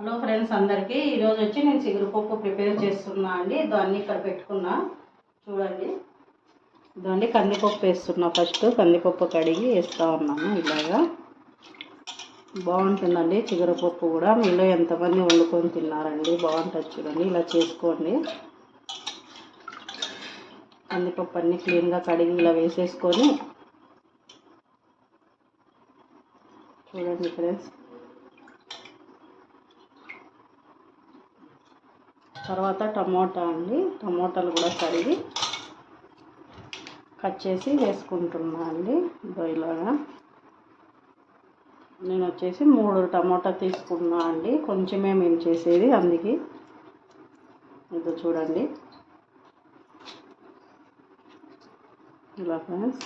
Hello friends అందరికీ. ఈరోజు వచ్చి నేను చిగురుపప్పు ప్రిపేర్ చేస్తున్నా అండి. దాన్ని ఇక్కడ పెట్టుకున్నా. చూడండి. దాన్ని కందిపప్పు వేస్తున్నా ఫస్ట్. కందిపప్పు కడిగి వేస్తూ ఉన్నాను ఇలాగా. బాగుంటుందండి చిగురుపప్పు కూడా. మీలో ఎంతమంది వండుకొని తిన్నారండి? బాగుంటుంది చూడండి. ఇలా చేసుకోండి. కందిపప్పు అన్నీ క్లీన్గా కడిగి ఇలా వేసేసుకొని. చూడండి ఫ్రెండ్స్. తర్వాత టమోటా అండి. టమోటాలు కూడా కడిగి కట్ చేసి వేసుకుంటున్నా అండి. బయలాగా ఇలాగా. నేను వచ్చేసి మూడు టమోటా తీసుకున్నా అండి. కొంచెమే మేము చేసేది అందుకే. ఇదో చూడండి. ఇలా ఫ్రెండ్స్.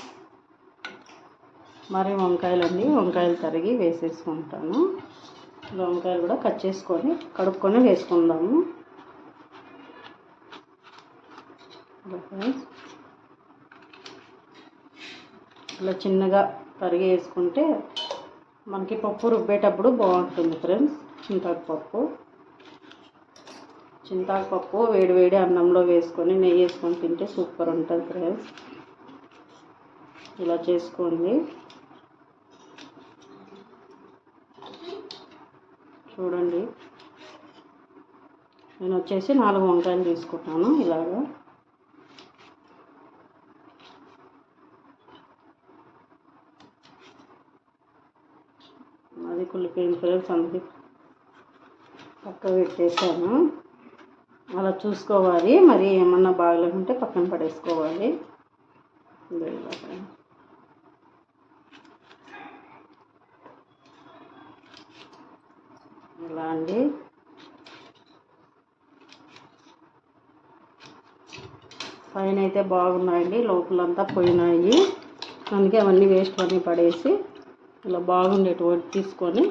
మరి వంకాయలు అండి వంకాయలు తరిగి వేసేసుకుంటాను. ఇలా వంకాయలు కూడా కట్ చేసుకొని కడుక్కొని వేసుకుందాము ఇలా ఫ్రెండ్స్ ఇలా చిన్నగా తరిగి వేసుకుంటే మనకి పప్పు రుబ్బేటప్పుడు బాగుంటుంది ఫ్రెండ్స్ చింతాకుపప్పు. పప్పు వేడి వేడి అన్నంలో వేసుకొని నెయ్యి వేసుకొని తింటే సూపర్ ఉంటుంది ఫ్రెండ్స్ ఇలా చేసుకోండి. చూడండి. నేను వచ్చేసి నాలుగు వంకాయలు తీసుకుంటాను ఇలాగా. అది కుళ్ళిపోయిన ఫ్రెండ్స్ అందుకే పక్క పెట్టేసాను అలా చూసుకోవాలి. మరి ఏమన్నా బాగలేకుంటే పక్కన పడేసుకోవాలి. ఇలా అండి. పైన అయితే బాగున్నాయండి లోపలంతా పోయినాయి. అందుకే అవన్నీ వేస్ట్ అన్నీ పడేసి ఇలా బాగుండేటువంటి తీసుకొని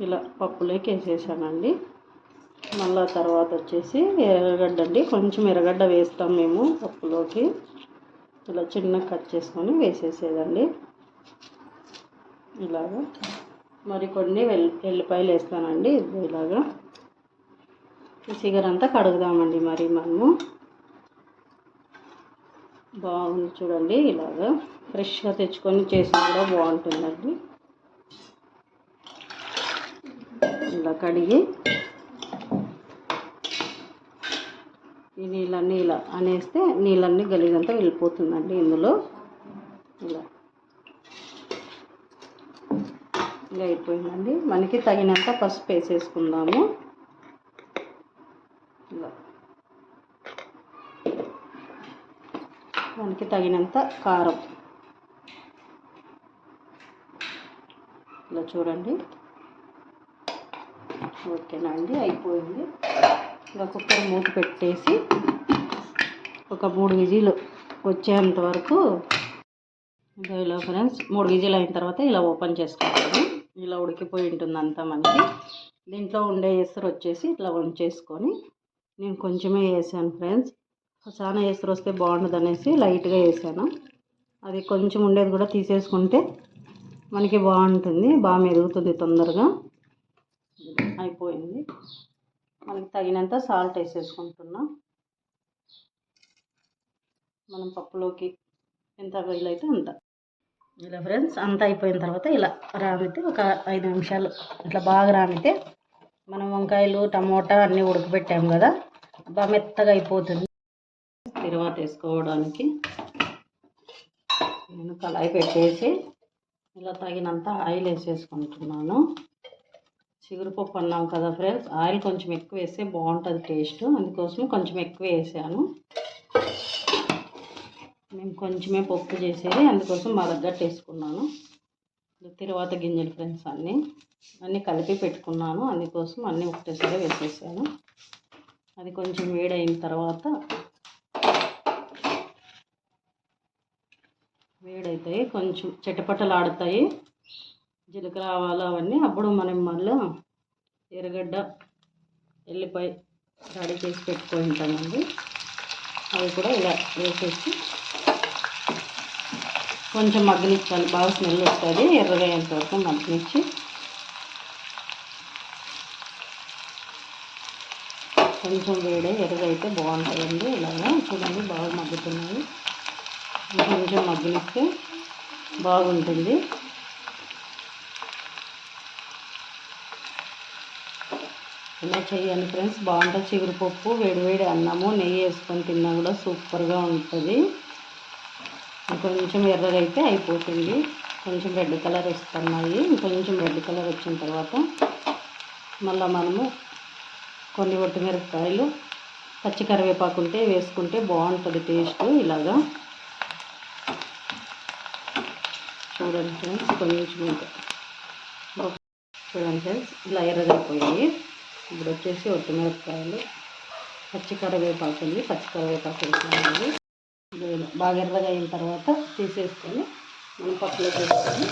ఇలా పప్పులోకి వేసేసానండి. మళ్ళా తర్వాత వచ్చేసి ఎర్రగడ్డ అండి. కొంచెం ఎర్రగడ్డ వేస్తాం మేము పప్పులోకి. ఇలా చిన్న కట్ చేసుకొని వేసేసేదండి. ఇలాగా. మరి కొన్ని వెల్ ఎల్లిపాయలు వేస్తానండి. ఇలాగా. ఈ సిగర్ అంతా కడుగుదామండి మరి మనము. బాగుంది చూడండి ఇలాగా ఫ్రెష్గా తెచ్చుకొని చేసినా కూడా బాగుంటుందండి. ఇలా కడిగి ఈ నీళ్ళన్నీ ఇలా అనేస్తే నీళ్ళన్నీ గలీజంతా వెళ్ళిపోతుందండి ఇందులో. ఇలా. ఇలా అయిపోయిందండి. మనకి తగినంత పసుపు వేసేసుకుందాము. ఇలా. మనకి తగినంత కారం. ఇలా చూడండి. ఓకేనా అండి? అయిపోయింది. ఇలా కుక్కర్ మూత పెట్టేసి ఒక మూడు విజిలు వచ్చేంత వరకు ఇలా ఫ్రెండ్స్ మూడు విజీలు అయిన తర్వాత ఇలా ఓపెన్ చేసుకుంటాను. ఇలా ఉడికిపోయి ఉంటుంది అంతా మనకి. దీంట్లో ఉండే ఎసరు వచ్చేసి ఇట్లా వంచేసుకొని నేను కొంచెమే వేసాను ఫ్రెండ్స్. చాలా ఎసరు వస్తే బాగుండదు అనేసి లైట్గా వేసాను అది కొంచెం ఉండేది కూడా తీసేసుకుంటే మనకి బాగుంటుంది. బాగా మెరుగుతుంది తొందరగా. అయిపోయింది. మనకి తగినంత సాల్ట్ వేసేసుకుంటున్నాం. మనం పప్పులోకి ఎంత వీలైతే అంత. ఇలా ఫ్రెండ్స్ అంతా అయిపోయిన తర్వాత ఇలా రామితే ఒక ఐదు నిమిషాలు ఇట్లా బాగా రామితే మనం వంకాయలు టమోటా అన్నీ ఉడకబెట్టాము కదా. బాగా మెత్తగా అయిపోతుంది. తర్వాత వేసుకోవడానికి నేను కళాయి పెట్టేసి ఇలా తగినంత ఆయిల్ వేసేసుకుంటున్నాను. చిగురుపప్పు అన్నాం కదా ఫ్రెండ్స్ ఆయిల్ కొంచెం ఎక్కువ వేస్తే బాగుంటుంది టేస్ట్. అందుకోసం కొంచెం ఎక్కువ వేసాను. మేము కొంచెమే పప్పు చేసేది అందుకోసం మా దగ్గర వేసుకున్నాను తర్వాత గింజలు ఫ్రెండ్స్ అన్నీ. అన్నీ కలిపి పెట్టుకున్నాను అందుకోసం అన్నీ ఒకటేసారి వేసేసాను. అది కొంచెం వేడైన తర్వాత అవుతాయి కొంచెం చెట్టపట్టలు ఆడుతాయి జీలకర్ర ఆవాలు అవన్నీ అప్పుడు మనం మళ్ళీ ఎర్రగడ్డ ఎల్లిపాయ రెడీ చేసి పెట్టుకొని ఉంటామండి అవి కూడా ఇలా వేసేసి కొంచెం మగ్గనిచ్చాలి బాగా స్మెల్ వస్తుంది. ఎర్రగయ్యేంత వరకు మగ్గనిచ్చి కొంచెం వేడే ఎర్రగైతే బాగుంటుందండి. ఇలాగా చూడండి బాగా మగ్గుతున్నాయి. కొంచెం మగ్గనిస్తే బాగుంటుంది. ఇలా చేయండి ఫ్రెండ్స్. బాగుంటుంది. చిగురుపప్పు వేడివేడి అన్నము నెయ్యి వేసుకొని తిన్నా కూడా సూపర్గా ఉంటుంది. కొంచెం ఎర్రగైతే అయితే అయిపోతుంది. కొంచెం రెడ్ కలర్ వస్తున్నాయి. కొంచెం రెడ్ కలర్ వచ్చిన తర్వాత మళ్ళీ మనము కొన్ని ఒట్టిమిరపకాయలు పచ్చి కరివేపాకు ఉంటే వేసుకుంటే బాగుంటుంది టేస్ట్ ఇలాగా. చూడండి ఫ్రెండ్స్ కొంచెం ఇంకా చూడండి ఫ్రెండ్స్ ఇలా ఎర్రగైపోయాయి ఇప్పుడు వచ్చేసి ఒట్టిమిరపకాయలు పచ్చి కరివేపాకు ఉంది పచ్చి కరివేపాకు వేసుకోవాలి బాగా ఎర్రగా అయిన తర్వాత తీసేసుకొని మనం పప్పులో వేసుకొని